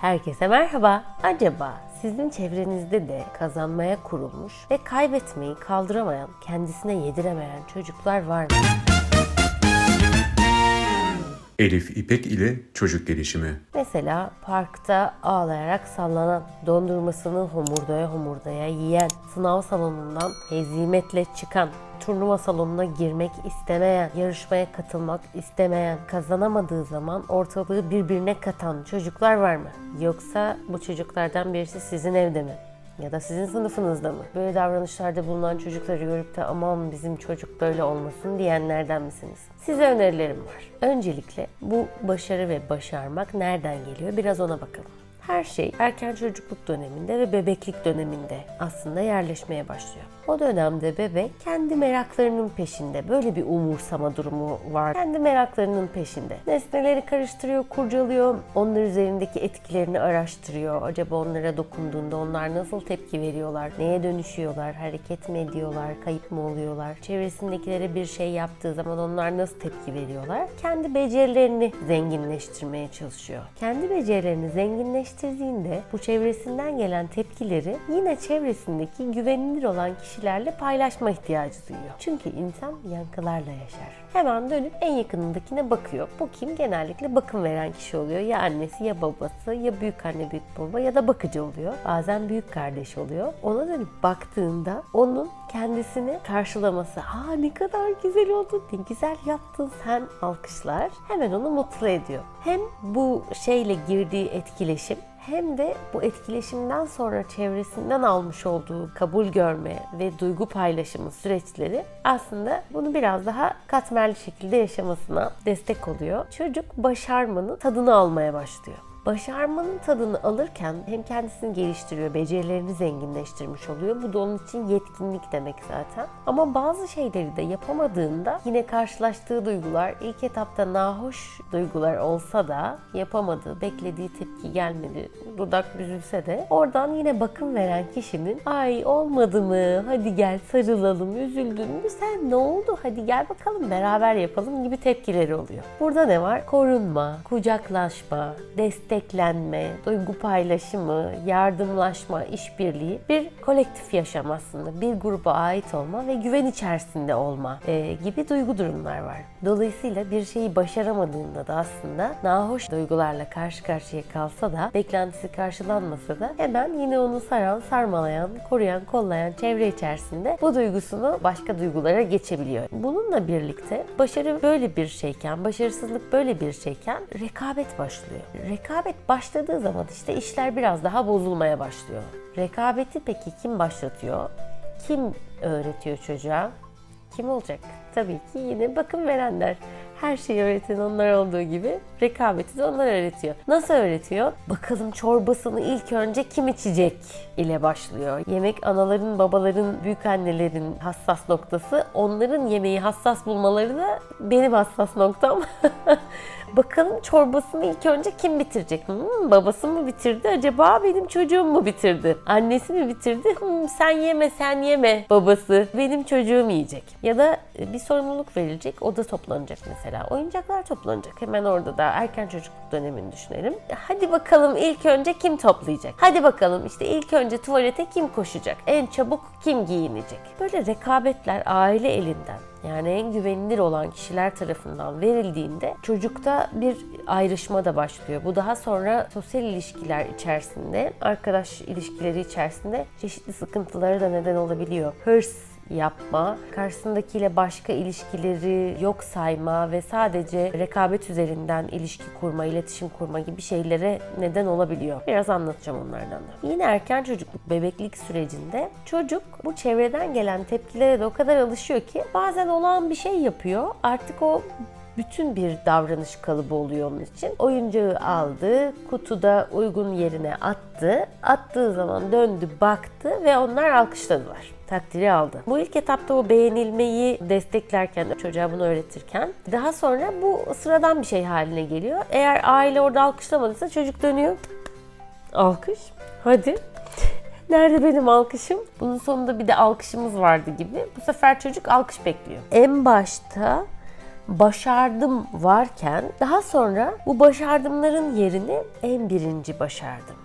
Herkese merhaba. Acaba sizin çevrenizde de kazanmaya kurulmuş ve kaybetmeyi kaldıramayan, kendisine yediremeyen çocuklar var mı? Elif İpek ile çocuk gelişimi. Mesela parkta ağlayarak sallanan, dondurmasını homurdaya homurdaya yiyen, sınav salonundan hezimetle çıkan, turnuva salonuna girmek istemeyen, yarışmaya katılmak istemeyen, kazanamadığı zaman ortalığı birbirine katan çocuklar var mı? Yoksa bu çocuklardan birisi sizin evde mi? Ya da sizin sınıfınızda mı? Böyle davranışlarda bulunan çocukları görüp de aman bizim çocuk böyle olmasın diyenlerden misiniz? Size önerilerim var. Öncelikle bu başarı ve başarmak nereden geliyor? Biraz ona bakalım. Her şey erken çocukluk döneminde ve bebeklik döneminde aslında yerleşmeye başlıyor. O dönemde bebek kendi meraklarının peşinde. Böyle bir umursama durumu var. Kendi meraklarının peşinde. Nesneleri karıştırıyor, kurcalıyor. Onlar üzerindeki etkilerini araştırıyor. Acaba onlara dokunduğunda onlar nasıl tepki veriyorlar? Neye dönüşüyorlar? Hareket mi ediyorlar? Kayıp mı oluyorlar? Çevresindekilere bir şey yaptığı zaman onlar nasıl tepki veriyorlar? Kendi becerilerini zenginleştirmeye çalışıyor. Kendi becerilerini zenginleştirdiğinde bu çevresinden gelen tepkileri yine çevresindeki güvenilir olan kişilerle paylaşma ihtiyacı duyuyor. Çünkü insan yankılarla yaşar. Hemen dönüp en yakınındakine bakıyor. Bu kim? Genellikle bakım veren kişi oluyor. Ya annesi ya babası ya büyük anne büyük baba ya da bakıcı oluyor. Bazen büyük kardeş oluyor. Ona dönüp baktığında onun kendisini karşılaması. Aa ne kadar güzel oldu, ne güzel yaptın sen alkışlar. Hemen onu mutlu ediyor. Hem bu şeyle girdiği etkileşim hem de bu etkileşimden sonra çevresinden almış olduğu kabul görme ve duygu paylaşımı süreçleri aslında bunu biraz daha katmerli şekilde yaşamasına destek oluyor. Çocuk başarmanın tadını almaya başlıyor. Başarmanın tadını alırken hem kendisini geliştiriyor, becerilerini zenginleştirmiş oluyor. Bu da onun için yetkinlik demek zaten. Ama bazı şeyleri de yapamadığında yine karşılaştığı duygular ilk etapta nahoş duygular olsa da yapamadığı, beklediği tepki gelmedi, dudak büzülse de oradan yine bakım veren kişinin ay olmadı mı, hadi gel sarılalım, üzüldün mü, sen ne oldu, hadi gel bakalım beraber yapalım gibi tepkileri oluyor. Burada ne var? Korunma, kucaklaşma, desteklenme, duygu paylaşımı, yardımlaşma, işbirliği bir kolektif yaşam aslında. Bir gruba ait olma ve güven içerisinde olma e, gibi duygu durumlar var. Dolayısıyla bir şeyi başaramadığında da aslında nahoş duygularla karşı karşıya kalsa da beklentisi karşılanmasa da hemen yine onu saran, sarmalayan, koruyan, kollayan çevre içerisinde bu duygusunu başka duygulara geçebiliyor. Bununla birlikte başarı böyle bir şeyken, başarısızlık böyle bir şeyken rekabet başlıyor. Rekabet başladığı zaman işte işler biraz daha bozulmaya başlıyor. Rekabeti peki kim başlatıyor? Kim öğretiyor çocuğa? Kim olacak? Tabii ki yine bakım verenler. Her şeyi öğreten onlar olduğu gibi rekabeti de onlar öğretiyor. Nasıl öğretiyor? Bakalım çorbasını ilk önce kim içecek ile başlıyor. Yemek anaların, babaların, büyük annelerin hassas noktası. Onların yemeği hassas bulmaları da benim hassas noktam. Bakalım çorbasını ilk önce kim bitirecek? Hmm, babası mı bitirdi? Acaba benim çocuğum mu bitirdi? Annesi mi bitirdi? Hmm, sen yeme sen yeme babası. Benim çocuğum yiyecek. Ya da e, bir sorumluluk verilecek. Oda toplanacak mesela. Oyuncaklar toplanacak. Hemen orada da erken çocukluk dönemini düşünelim. Hadi bakalım ilk önce kim toplayacak? Hadi bakalım işte ilk önce tuvalete kim koşacak? En çabuk kim giyinecek? Böyle rekabetler aile elinden yani en güvenilir olan kişiler tarafından verildiğinde çocukta bir ayrışma da başlıyor. Bu daha sonra sosyal ilişkiler içerisinde, arkadaş ilişkileri içerisinde çeşitli sıkıntılara da neden olabiliyor. Hırs yapma, karşısındakiyle başka ilişkileri yok sayma ve sadece rekabet üzerinden ilişki kurma, iletişim kurma gibi şeylere neden olabiliyor. Biraz anlatacağım onlardan da. Yine erken çocukluk, bebeklik sürecinde çocuk bu çevreden gelen tepkilere de o kadar alışıyor ki bazen olağan bir şey yapıyor. Artık o bütün bir davranış kalıbı oluyor onun için. Oyuncağı aldı, kutuda uygun yerine attı. Attığı zaman döndü, baktı ve onlar alkışladılar takdiri aldı. Bu ilk etapta o beğenilmeyi desteklerken, çocuğa bunu öğretirken daha sonra bu sıradan bir şey haline geliyor. Eğer aile orada alkışlamadıysa çocuk dönüyor. Alkış. Hadi. Nerede benim alkışım? Bunun sonunda bir de alkışımız vardı gibi. Bu sefer çocuk alkış bekliyor. En başta başardım varken daha sonra bu başardımların yerini en birinci başardım.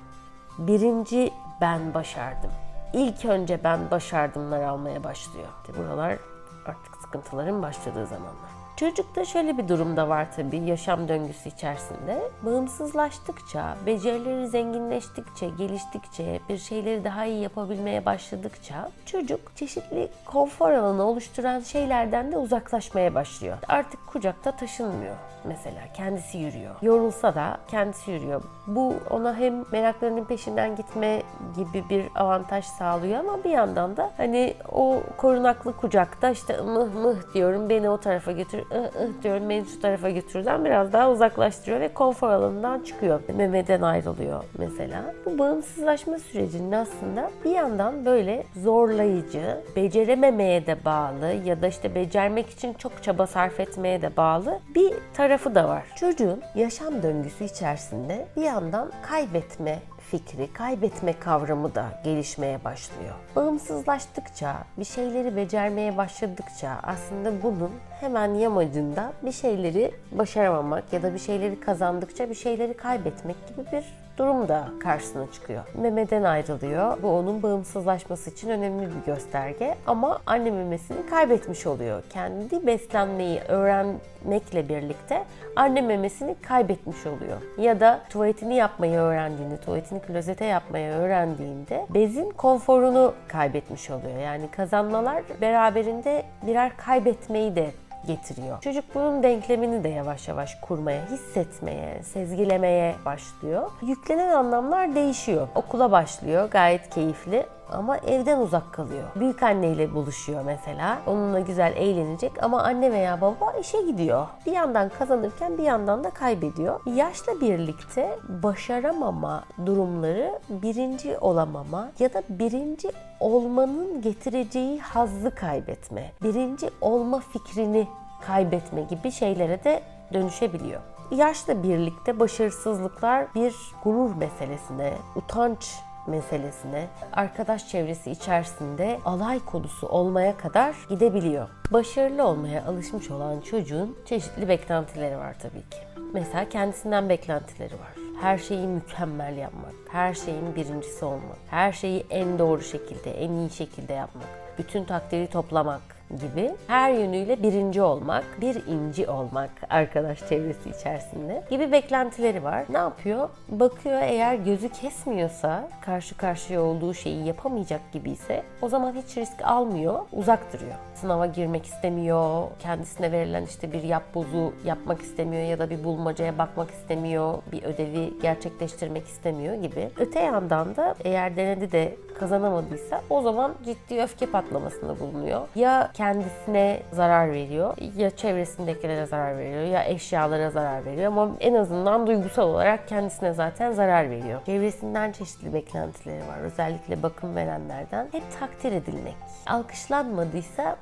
Birinci ben başardım. İlk önce ben başardımlar almaya başlıyor. İşte buralar artık sıkıntıların başladığı zamanlar. Çocukta şöyle bir durum da var tabii yaşam döngüsü içerisinde. Bağımsızlaştıkça, becerileri zenginleştikçe, geliştikçe, bir şeyleri daha iyi yapabilmeye başladıkça çocuk çeşitli konfor alanı oluşturan şeylerden de uzaklaşmaya başlıyor. Artık kucakta taşınmıyor mesela. Kendisi yürüyor. Yorulsa da kendisi yürüyor. Bu ona hem meraklarının peşinden gitme gibi bir avantaj sağlıyor ama bir yandan da hani o korunaklı kucakta işte mıh mıh diyorum beni o tarafa götür, ıh ıh diyorum beni şu tarafa götürden biraz daha uzaklaştırıyor ve konfor alanından çıkıyor. Memeden ayrılıyor mesela. Bu bağımsızlaşma sürecinin aslında bir yandan böyle zorlayıcı, becerememeye de bağlı ya da işte becermek için çok çaba sarf etmeye de bağlı bir tarafı da var. Çocuğun yaşam döngüsü içerisinde bir yandan kaybetme fikri, kaybetme kavramı da gelişmeye başlıyor. Bağımsızlaştıkça, bir şeyleri becermeye başladıkça aslında bunun hemen yamacında bir şeyleri başaramamak ya da bir şeyleri kazandıkça bir şeyleri kaybetmek gibi bir durum da karşısına çıkıyor. Memeden ayrılıyor. Bu onun bağımsızlaşması için önemli bir gösterge. Ama anne memesini kaybetmiş oluyor. Kendi beslenmeyi öğrenmekle birlikte anne memesini kaybetmiş oluyor. Ya da tuvaletini yapmayı öğrendiğinde, tuvaletini klozete yapmayı öğrendiğinde bezin konforunu kaybetmiş oluyor. Yani kazanmalar beraberinde birer kaybetmeyi de getiriyor. Çocuk bunun denklemini de yavaş yavaş kurmaya, hissetmeye, sezgilemeye başlıyor. Yüklenen anlamlar değişiyor. Okula başlıyor, gayet keyifli ama evden uzak kalıyor. Büyük anneyle buluşuyor mesela. Onunla güzel eğlenecek ama anne veya baba işe gidiyor. Bir yandan kazanırken bir yandan da kaybediyor. Yaşla birlikte başaramama durumları birinci olamama ya da birinci olmanın getireceği hazzı kaybetme, birinci olma fikrini kaybetme gibi şeylere de dönüşebiliyor. Yaşla birlikte başarısızlıklar bir gurur meselesine, utanç meselesine, arkadaş çevresi içerisinde alay konusu olmaya kadar gidebiliyor. Başarılı olmaya alışmış olan çocuğun çeşitli beklentileri var tabii ki. Mesela kendisinden beklentileri var. Her şeyi mükemmel yapmak, her şeyin birincisi olmak, her şeyi en doğru şekilde, en iyi şekilde yapmak, bütün takdiri toplamak gibi her yönüyle birinci olmak, bir inci olmak arkadaş çevresi içerisinde gibi beklentileri var. Ne yapıyor? Bakıyor eğer gözü kesmiyorsa, karşı karşıya olduğu şeyi yapamayacak gibiyse o zaman hiç risk almıyor, uzak duruyor. Sınava girmek istemiyor, kendisine verilen işte bir yap bozu yapmak istemiyor ya da bir bulmacaya bakmak istemiyor, bir ödevi gerçekleştirmek istemiyor gibi. Öte yandan da eğer denedi de kazanamadıysa o zaman ciddi öfke patlamasında bulunuyor. Ya kendisine zarar veriyor ya çevresindekilere zarar veriyor ya eşyalara zarar veriyor ama en azından duygusal olarak kendisine zaten zarar veriyor. Çevresinden çeşitli beklentileri var. Özellikle bakım verenlerden hep takdir edilmek. Alkışlanmadıysa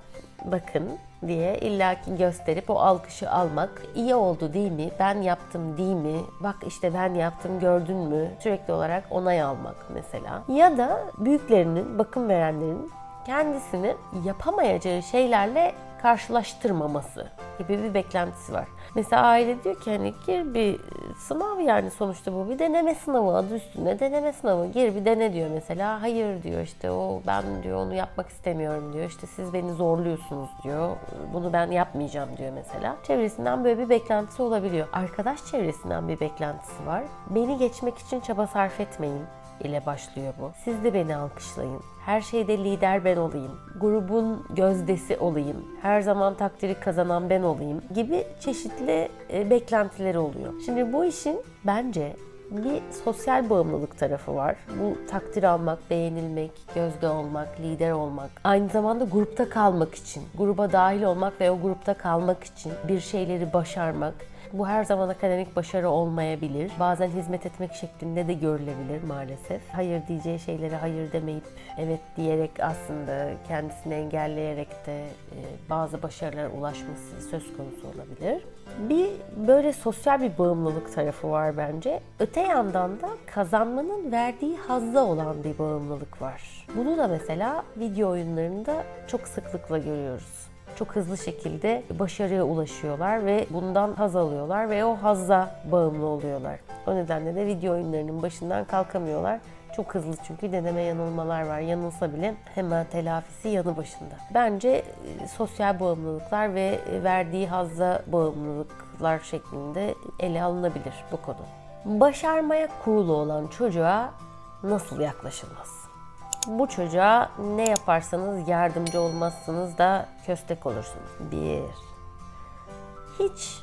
bakın diye illaki gösterip o alkışı almak iyi oldu değil mi? Ben yaptım değil mi? Bak işte ben yaptım gördün mü? Sürekli olarak onay almak mesela. Ya da büyüklerinin, bakım verenlerin kendisini yapamayacağı şeylerle karşılaştırmaması gibi bir beklentisi var. Mesela aile diyor ki hani gir bir sınav yani sonuçta bu bir deneme sınavı adı üstünde deneme sınavı gir bir dene diyor mesela. Hayır diyor işte o ben diyor onu yapmak istemiyorum diyor. İşte siz beni zorluyorsunuz diyor. Bunu ben yapmayacağım diyor mesela. Çevresinden böyle bir beklentisi olabiliyor. Arkadaş çevresinden bir beklentisi var. Beni geçmek için çaba sarf etmeyin ile başlıyor bu. Siz de beni alkışlayın. Her şeyde lider ben olayım. Grubun gözdesi olayım. Her zaman takdiri kazanan ben olayım gibi çeşitli e, beklentileri oluyor. Şimdi bu işin bence bir sosyal bağımlılık tarafı var. Bu takdir almak, beğenilmek, gözde olmak, lider olmak. Aynı zamanda grupta kalmak için, gruba dahil olmak ve o grupta kalmak için bir şeyleri başarmak. Bu her zaman akademik başarı olmayabilir. Bazen hizmet etmek şeklinde de görülebilir maalesef. Hayır diyeceği şeylere hayır demeyip evet diyerek aslında kendisini engelleyerek de e, bazı başarılara ulaşması söz konusu olabilir. Bir böyle sosyal bir bağımlılık tarafı var bence. Öte yandan da kazanmanın verdiği hazza olan bir bağımlılık var. Bunu da mesela video oyunlarında çok sıklıkla görüyoruz. Çok hızlı şekilde başarıya ulaşıyorlar ve bundan haz alıyorlar ve o hazza bağımlı oluyorlar. O nedenle de video oyunlarının başından kalkamıyorlar. Çok hızlı çünkü deneme yanılmalar var. Yanılsa bile hemen telafisi yanı başında. Bence e, sosyal bağımlılıklar ve verdiği hazza bağımlılıklar şeklinde ele alınabilir bu konu. Başarmaya kurulu olan çocuğa nasıl yaklaşılmaz? Bu çocuğa ne yaparsanız yardımcı olmazsınız da köstek olursunuz. Bir. Hiç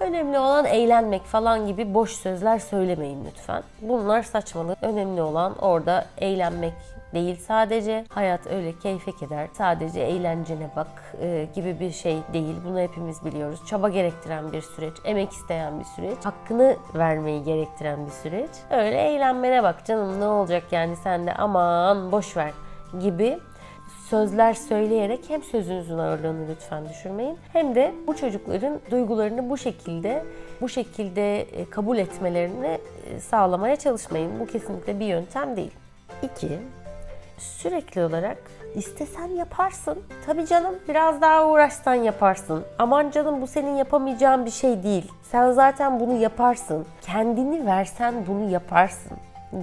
önemli olan eğlenmek falan gibi boş sözler söylemeyin lütfen. Bunlar saçmalık. Önemli olan orada eğlenmek değil sadece. Hayat öyle keyfe keder. Sadece eğlencene bak e, gibi bir şey değil. Bunu hepimiz biliyoruz. Çaba gerektiren bir süreç, emek isteyen bir süreç, hakkını vermeyi gerektiren bir süreç. Öyle eğlenmene bak canım ne olacak yani sen de aman boş ver gibi sözler söyleyerek hem sözünüzün ağırlığını lütfen düşürmeyin hem de bu çocukların duygularını bu şekilde bu şekilde e, kabul etmelerini e, sağlamaya çalışmayın. Bu kesinlikle bir yöntem değil. İki, sürekli olarak istesen yaparsın. Tabii canım biraz daha uğraşsan yaparsın. Aman canım bu senin yapamayacağın bir şey değil. Sen zaten bunu yaparsın. Kendini versen bunu yaparsın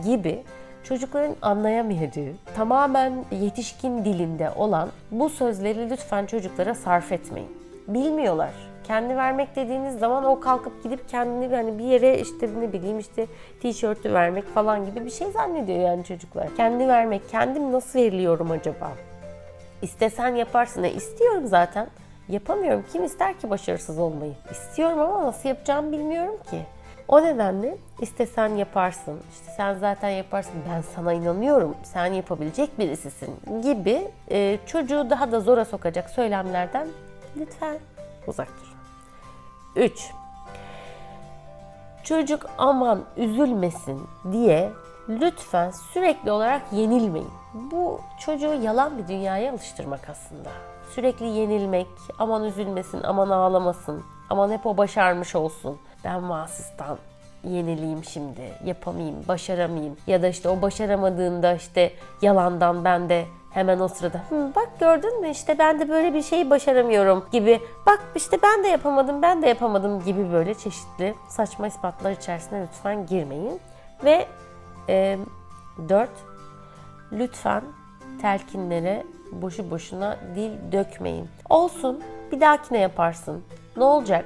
gibi çocukların anlayamayacağı, tamamen yetişkin dilinde olan bu sözleri lütfen çocuklara sarf etmeyin. Bilmiyorlar. Kendi vermek dediğiniz zaman o kalkıp gidip kendini hani bir yere işte ne bileyim işte tişörtü vermek falan gibi bir şey zannediyor yani çocuklar. Kendi vermek, kendim nasıl veriliyorum acaba? İstesen yaparsın. E, istiyorum zaten. Yapamıyorum. Kim ister ki başarısız olmayı? İstiyorum ama nasıl yapacağımı bilmiyorum ki. O nedenle istesen yaparsın. İşte sen zaten yaparsın. Ben sana inanıyorum. Sen yapabilecek birisisin gibi e, çocuğu daha da zora sokacak söylemlerden lütfen uzak durun. 3. Çocuk aman üzülmesin diye lütfen sürekli olarak yenilmeyin. Bu çocuğu yalan bir dünyaya alıştırmak aslında. Sürekli yenilmek, aman üzülmesin, aman ağlamasın, aman hep o başarmış olsun. Ben vasıstan yenileyim şimdi, yapamayayım, başaramayayım. Ya da işte o başaramadığında işte yalandan ben de hemen o sırada "Hı, bak gördün mü işte ben de böyle bir şeyi başaramıyorum gibi bak işte ben de yapamadım ben de yapamadım gibi böyle çeşitli saçma ispatlar içerisine lütfen girmeyin. Ve e, dört, lütfen telkinlere boşu boşuna dil dökmeyin. Olsun bir dahakine yaparsın. Ne olacak?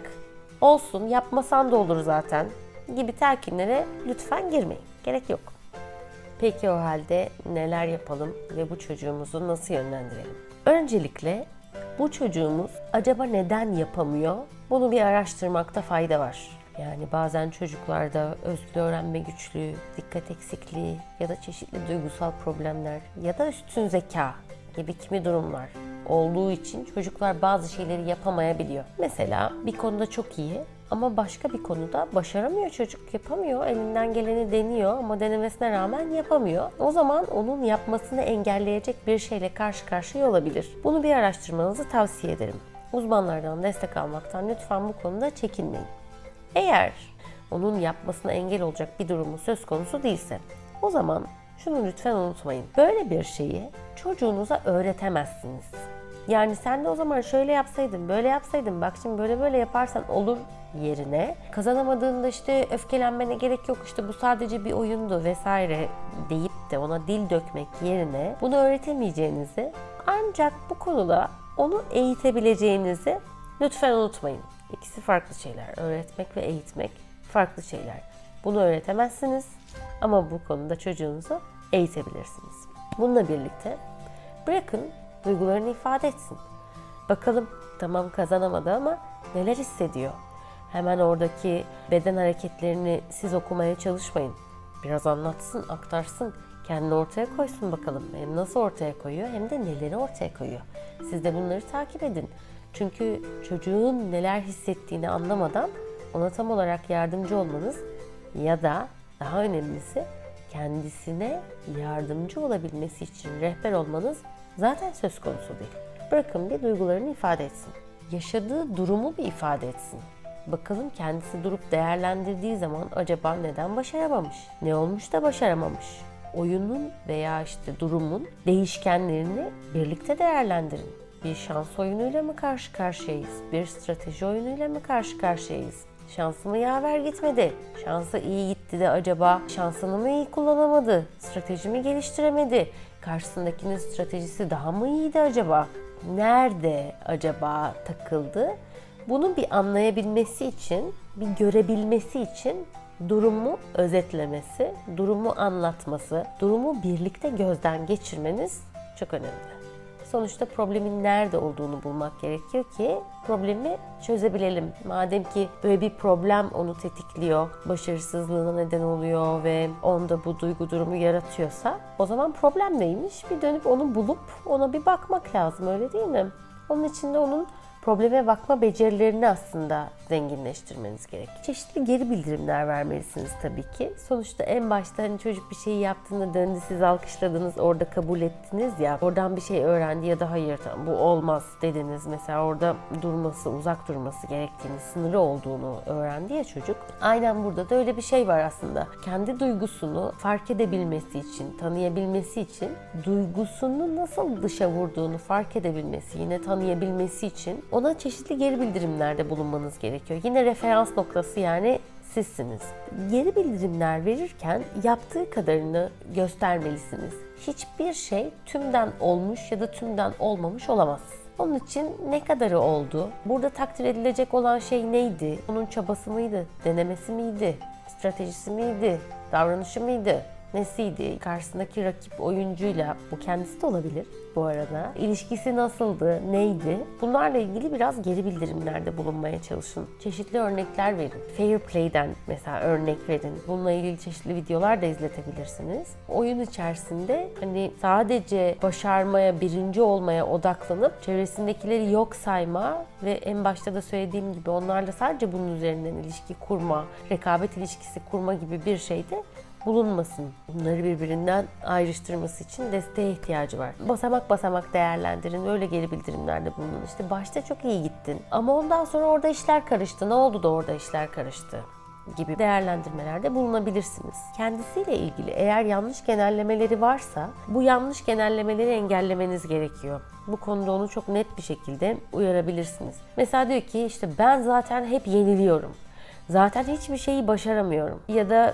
Olsun yapmasan da olur zaten gibi telkinlere lütfen girmeyin. Gerek yok. Peki o halde neler yapalım ve bu çocuğumuzu nasıl yönlendirelim? Öncelikle bu çocuğumuz acaba neden yapamıyor? Bunu bir araştırmakta fayda var. Yani bazen çocuklarda özgür öğrenme güçlüğü, dikkat eksikliği ya da çeşitli duygusal problemler ya da üstün zeka gibi kimi durumlar olduğu için çocuklar bazı şeyleri yapamayabiliyor. Mesela bir konuda çok iyi ama başka bir konuda başaramıyor çocuk. Yapamıyor. Elinden geleni deniyor ama denemesine rağmen yapamıyor. O zaman onun yapmasını engelleyecek bir şeyle karşı karşıya olabilir. Bunu bir araştırmanızı tavsiye ederim. Uzmanlardan destek almaktan lütfen bu konuda çekinmeyin. Eğer onun yapmasına engel olacak bir durumu söz konusu değilse o zaman şunu lütfen unutmayın. Böyle bir şeyi çocuğunuza öğretemezsiniz. Yani sen de o zaman şöyle yapsaydın, böyle yapsaydın, bak şimdi böyle böyle yaparsan olur yerine kazanamadığında işte öfkelenmene gerek yok işte bu sadece bir oyundu vesaire deyip de ona dil dökmek yerine bunu öğretemeyeceğinizi ancak bu konuda onu eğitebileceğinizi lütfen unutmayın. İkisi farklı şeyler. Öğretmek ve eğitmek farklı şeyler. Bunu öğretemezsiniz ama bu konuda çocuğunuzu eğitebilirsiniz. Bununla birlikte bırakın duygularını ifade etsin. Bakalım tamam kazanamadı ama neler hissediyor? Hemen oradaki beden hareketlerini siz okumaya çalışmayın. Biraz anlatsın, aktarsın, kendini ortaya koysun bakalım. Hem nasıl ortaya koyuyor hem de neleri ortaya koyuyor. Siz de bunları takip edin. Çünkü çocuğun neler hissettiğini anlamadan ona tam olarak yardımcı olmanız ya da daha önemlisi kendisine yardımcı olabilmesi için rehber olmanız zaten söz konusu değil. Bırakın bir duygularını ifade etsin. Yaşadığı durumu bir ifade etsin. Bakalım kendisi durup değerlendirdiği zaman acaba neden başaramamış? Ne olmuş da başaramamış? Oyunun veya işte durumun değişkenlerini birlikte değerlendirin. Bir şans oyunuyla mı karşı karşıyayız? Bir strateji oyunuyla mı karşı karşıyayız? Şansı mı yaver gitmedi? Şansı iyi gitti de acaba şansını mı iyi kullanamadı? Strateji mi geliştiremedi? Karşısındakinin stratejisi daha mı iyiydi acaba? Nerede acaba takıldı? Bunu bir anlayabilmesi için, bir görebilmesi için durumu özetlemesi, durumu anlatması, durumu birlikte gözden geçirmeniz çok önemli. Sonuçta problemin nerede olduğunu bulmak gerekiyor ki problemi çözebilelim. Madem ki böyle bir problem onu tetikliyor, başarısızlığına neden oluyor ve onda bu duygu durumu yaratıyorsa o zaman problem neymiş? Bir dönüp onu bulup ona bir bakmak lazım öyle değil mi? Onun için de onun probleme bakma becerilerini aslında zenginleştirmeniz gerek. Çeşitli geri bildirimler vermelisiniz tabii ki. Sonuçta en başta hani çocuk bir şeyi yaptığında döndü siz alkışladınız, orada kabul ettiniz ya. Oradan bir şey öğrendi ya da hayır bu olmaz dediniz. Mesela orada durması, uzak durması gerektiğini, sınırı olduğunu öğrendi ya çocuk. Aynen burada da öyle bir şey var aslında. Kendi duygusunu fark edebilmesi için, tanıyabilmesi için duygusunu nasıl dışa vurduğunu fark edebilmesi, yine tanıyabilmesi için ona çeşitli geri bildirimlerde bulunmanız gerekiyor. Yine referans noktası yani sizsiniz. Geri bildirimler verirken yaptığı kadarını göstermelisiniz. Hiçbir şey tümden olmuş ya da tümden olmamış olamaz. Onun için ne kadarı oldu? Burada takdir edilecek olan şey neydi? Onun çabası mıydı? Denemesi miydi? Stratejisi miydi? Davranışı mıydı? Nesiydi? Karşısındaki rakip oyuncuyla bu kendisi de olabilir bu arada. İlişkisi nasıldı? Neydi? Bunlarla ilgili biraz geri bildirimlerde bulunmaya çalışın. Çeşitli örnekler verin. Fair Play'den mesela örnek verin. Bununla ilgili çeşitli videolar da izletebilirsiniz. Oyun içerisinde hani sadece başarmaya, birinci olmaya odaklanıp çevresindekileri yok sayma ve en başta da söylediğim gibi onlarla sadece bunun üzerinden ilişki kurma, rekabet ilişkisi kurma gibi bir şeyde bulunmasın. Bunları birbirinden ayrıştırması için desteğe ihtiyacı var. Basamak basamak değerlendirin. Öyle geri bildirimlerde bulunun. İşte başta çok iyi gittin. Ama ondan sonra orada işler karıştı. Ne oldu da orada işler karıştı? gibi değerlendirmelerde bulunabilirsiniz. Kendisiyle ilgili eğer yanlış genellemeleri varsa bu yanlış genellemeleri engellemeniz gerekiyor. Bu konuda onu çok net bir şekilde uyarabilirsiniz. Mesela diyor ki işte ben zaten hep yeniliyorum. Zaten hiçbir şeyi başaramıyorum. Ya da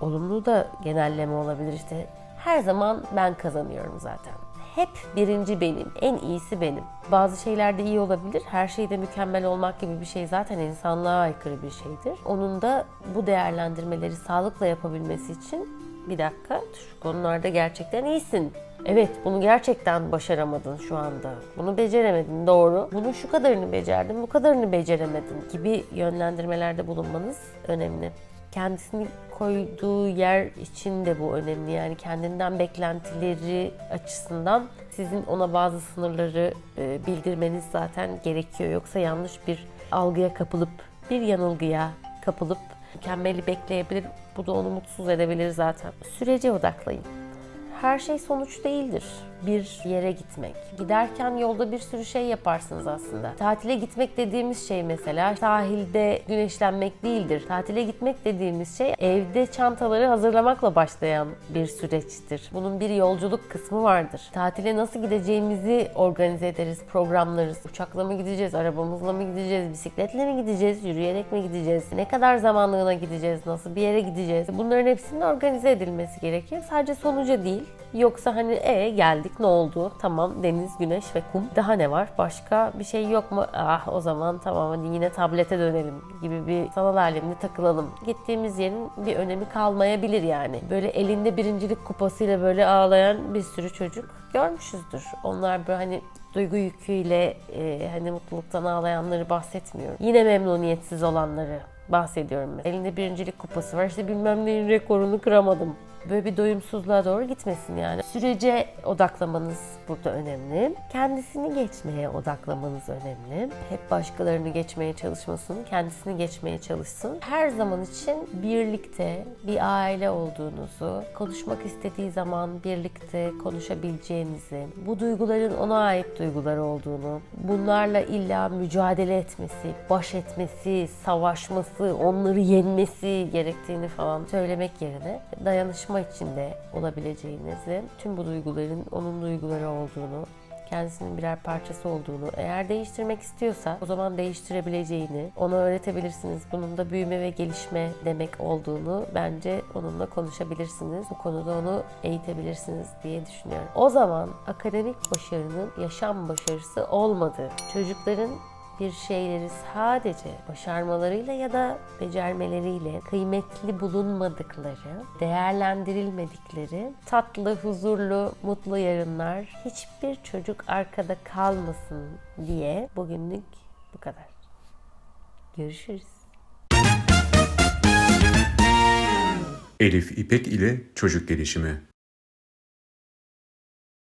olumlu da genelleme olabilir işte. Her zaman ben kazanıyorum zaten. Hep birinci benim, en iyisi benim. Bazı şeylerde iyi olabilir. Her şeyde mükemmel olmak gibi bir şey zaten insanlığa aykırı bir şeydir. Onun da bu değerlendirmeleri sağlıkla yapabilmesi için bir dakika şu konularda gerçekten iyisin. Evet bunu gerçekten başaramadın şu anda. Bunu beceremedin doğru. Bunun şu kadarını becerdin, bu kadarını beceremedin gibi yönlendirmelerde bulunmanız önemli kendisini koyduğu yer için de bu önemli. Yani kendinden beklentileri açısından sizin ona bazı sınırları e, bildirmeniz zaten gerekiyor. Yoksa yanlış bir algıya kapılıp, bir yanılgıya kapılıp mükemmeli bekleyebilir. Bu da onu mutsuz edebilir zaten. Sürece odaklayın. Her şey sonuç değildir. Bir yere gitmek. Giderken yolda bir sürü şey yaparsınız aslında. Tatile gitmek dediğimiz şey mesela sahilde güneşlenmek değildir. Tatile gitmek dediğimiz şey evde çantaları hazırlamakla başlayan bir süreçtir. Bunun bir yolculuk kısmı vardır. Tatile nasıl gideceğimizi organize ederiz, programlarız. Uçakla mı gideceğiz, arabamızla mı gideceğiz, bisikletle mi gideceğiz, yürüyerek mi gideceğiz, ne kadar zamanlığına gideceğiz, nasıl bir yere gideceğiz. Bunların hepsinin organize edilmesi gerekir. Sadece sonuca değil. Yoksa hani e geldik ne oldu? Tamam deniz, güneş ve kum. Daha ne var? Başka bir şey yok mu? Ah o zaman tamam hadi yine tablete dönelim gibi bir sanal alemde takılalım. Gittiğimiz yerin bir önemi kalmayabilir yani. Böyle elinde birincilik kupasıyla böyle ağlayan bir sürü çocuk görmüşüzdür. Onlar böyle hani duygu yüküyle e, hani mutluluktan ağlayanları bahsetmiyorum. Yine memnuniyetsiz olanları bahsediyorum. ben. Elinde birincilik kupası var işte bilmem neyin rekorunu kıramadım. Böyle bir doyumsuzluğa doğru gitmesin yani. Sürece odaklamanız burada önemli. Kendisini geçmeye odaklamanız önemli. Hep başkalarını geçmeye çalışmasın, kendisini geçmeye çalışsın. Her zaman için birlikte bir aile olduğunuzu, konuşmak istediği zaman birlikte konuşabileceğinizi, bu duyguların ona ait duygular olduğunu, bunlarla illa mücadele etmesi, baş etmesi, savaşması, onları yenmesi gerektiğini falan söylemek yerine dayanışma içinde olabileceğinizi, tüm bu duyguların onun duyguları olduğunu kendisinin birer parçası olduğunu, eğer değiştirmek istiyorsa o zaman değiştirebileceğini ona öğretebilirsiniz. Bunun da büyüme ve gelişme demek olduğunu bence onunla konuşabilirsiniz. Bu konuda onu eğitebilirsiniz diye düşünüyorum. O zaman akademik başarının yaşam başarısı olmadığı, çocukların bir şeyleri sadece başarmalarıyla ya da becermeleriyle kıymetli bulunmadıkları, değerlendirilmedikleri, tatlı, huzurlu, mutlu yarınlar hiçbir çocuk arkada kalmasın diye bugünlük bu kadar. Görüşürüz. Elif İpek ile çocuk gelişimi.